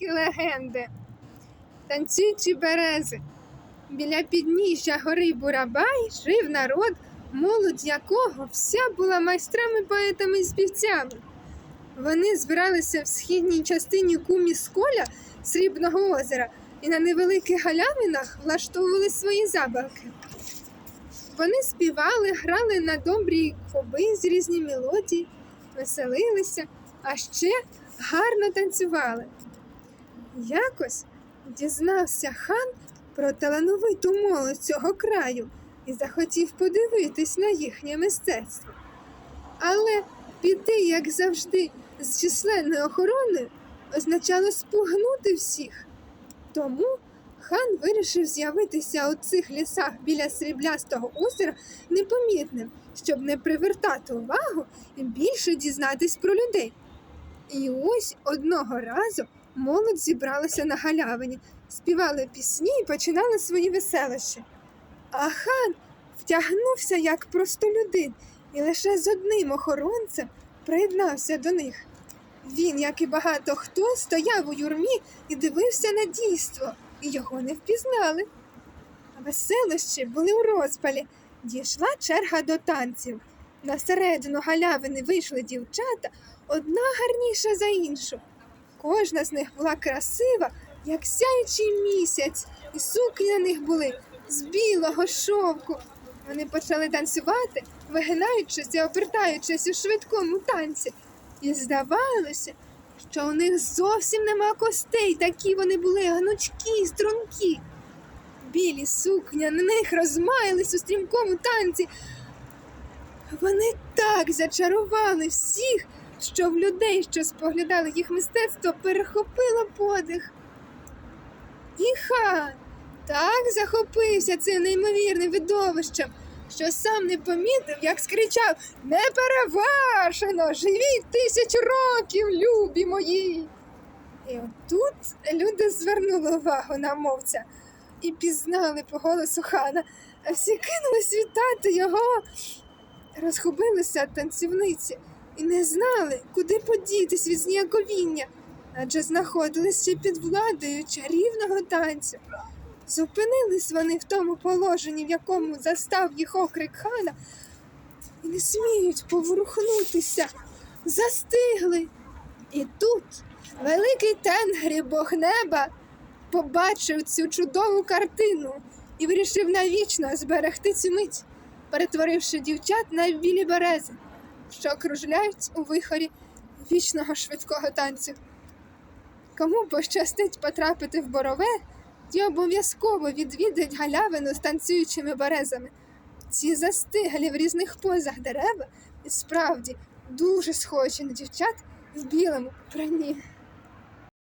українські легенди. Танцюючі берези. Біля підніжжя гори Бурабай жив народ, молодь якого вся була майстрами, поетами і співцями. Вони збиралися в східній частині кумісколя Срібного озера і на невеликих галявинах влаштовували свої забавки. Вони співали, грали на добрій коби з різні мелодії, веселилися, а ще гарно танцювали. Якось дізнався хан про талановиту молодь цього краю і захотів подивитись на їхнє мистецтво. Але піти, як завжди, з численною охороною означало спугнути всіх. Тому хан вирішив з'явитися у цих лісах біля сріблястого озера непомітним, щоб не привертати увагу і більше дізнатись про людей. І ось одного разу молодь зібралася на галявині, співали пісні і починали свої веселощі. А хан втягнувся як простолюдин і лише з одним охоронцем приєднався до них. Він, як і багато хто, стояв у юрмі і дивився на дійство, і його не впізнали. Веселощі були у розпалі. Дійшла черга до танців. На середину галявини вийшли дівчата, одна гарніша за іншу. Кожна з них була красива, як сяючий місяць, і сукні на них були з білого шовку. Вони почали танцювати, вигинаючись і обертаючись у швидкому танці. І здавалося, що у них зовсім нема костей, такі вони були гнучкі стрункі. Білі сукня на них розмаялись у стрімкому танці. Вони так зачарували всіх, що в людей, що споглядали їх мистецтво, перехопило подих. І хан так захопився цим неймовірним видовищем, що сам не помітив, як скричав Неперевершено! Живіть тисяч років, любі мої! І отут люди звернули увагу на мовця і пізнали по голосу хана, а всі кинулись вітати його. Розгубилися танцівниці і не знали, куди подітись від зніяковіння, адже знаходились ще під владою чарівного танцю. Зупинились вони в тому положенні, в якому застав їх окрик хана, і не сміють поворухнутися, застигли. І тут великий тенгрі Бог неба побачив цю чудову картину і вирішив навічно зберегти цю мить, перетворивши дівчат на білі берези, що кружляють у вихорі вічного швидкого танцю. Кому пощастить потрапити в борове, ті обов'язково відвідують галявину з танцюючими березами. Ці застиглі в різних позах дерева і справді дуже схожі на дівчат в білому броні.